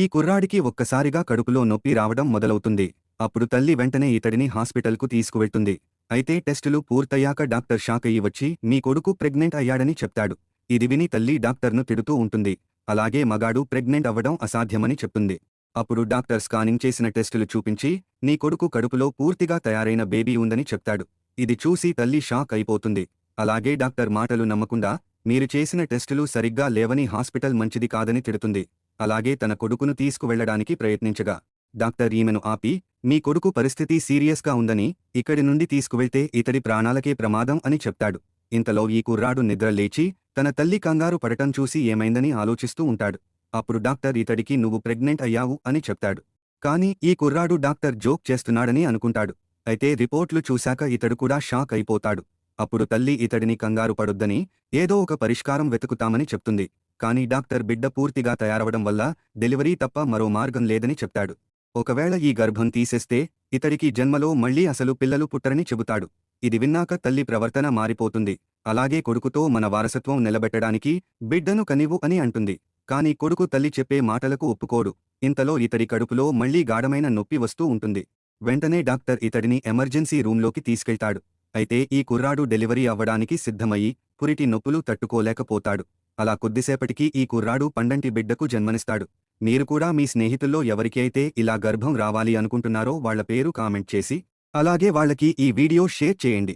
ఈ కుర్రాడికి ఒక్కసారిగా కడుపులో నొప్పి రావడం మొదలవుతుంది. అప్పుడు తల్లి వెంటనే ఇతడిని హాస్పిటల్కు తీసుకువెళ్తుంది. అయితే టెస్టులు పూర్తయ్యాక డాక్టర్ షాక్ అయ్యి వచ్చి మీ కొడుకు ప్రెగ్నెంట్ అయ్యాడని చెప్తాడు. ఇది విని తల్లి డాక్టర్ను తిడుతూ ఉంటుంది. అలాగే మగాడు ప్రెగ్నెంట్ అవ్వడం అసాధ్యమని చెప్తుంది. అప్పుడు డాక్టర్ స్కానింగ్ చేసిన టెస్టులు చూపించి నీ కొడుకు కడుపులో పూర్తిగా తయారైన బేబీ ఉందని చెప్తాడు. ఇది చూసి తల్లి షాక్ అయిపోతుంది. అలాగే డాక్టర్ మాటలు నమ్మకుండా మీరు చేసిన టెస్టులు సరిగ్గా లేవని హాస్పిటల్ మంచిది కాదని తిడుతుంది. అలాగే తన కొడుకును తీసుకువెళ్ళడానికి ప్రయత్నించగా డాక్టర్ ఈమెను ఆపి మీ కొడుకు పరిస్థితి సీరియస్గా ఉందని ఇక్కడి నుండి తీసుకువెళ్తే ఇతడి ప్రాణాలకే ప్రమాదం అని చెప్తాడు. ఇంతలో ఈ కుర్రాడు నిద్రలేచి తన తల్లి కంగారు పడటం చూసి ఏమైందని ఆలోచిస్తూ ఉంటాడు. అప్పుడు డాక్టర్ ఇతడికి నువ్వు ప్రెగ్నెంట్ అయ్యావు అని చెప్తాడు. కాని ఈ కుర్రాడు డాక్టర్ జోక్ చేస్తున్నాడని అనుకుంటాడు. అయితే రిపోర్ట్లు చూశాక ఇతడు కూడా షాక్ అయిపోతాడు. అప్పుడు తల్లి ఇతడిని కంగారు పడొద్దని ఏదో ఒక పరిష్కారం వెతుకుతామని చెప్తుంది. కాని డాక్టర్ బిడ్డ పూర్తిగా తయారవడం వల్ల డెలివరీ తప్ప మరో మార్గం లేదని చెప్తాడు. ఒకవేళ ఈ గర్భం తీసేస్తే ఇతడికి జన్మలో మళ్ళీ అసలు పిల్లలు పుట్టరని చెబుతాడు. ఇది విన్నాక తల్లి ప్రవర్తన మారిపోతుంది. అలాగే కొడుకుతో మన వారసత్వం నిలబెట్టడానికి బిడ్డను కనివు అని అంటుంది. కాని కొడుకు తల్లి చెప్పే మాటలకు ఒప్పుకోడు. ఇంతలో ఇతడి కడుపులో మళ్ళీ గాఢమైన నొప్పి వస్తూ ఉంటుంది. వెంటనే డాక్టర్ ఇతడిని ఎమర్జెన్సీ రూంలోకి తీసుకెళ్తాడు. అయితే ఈ కుర్రాడు డెలివరీ అవ్వడానికి సిద్ధమయ్యి పురిటి నొప్పులు తట్టుకోలేకపోతాడు. అలా కొద్దిసేపటికి ఈ కుర్రాడు పండంటి బిడ్డకు జన్మనిస్తాడు. మీరు కూడా మీ స్నేహితుల్లో ఎవరికి అయితే ఇలా గర్భం రావాలి అనుకుంటున్నారో వాళ్ళ పేరు కామెంట్ చేసి అలాగే వాళ్ళకి ఈ వీడియో షేర్ చేయండి.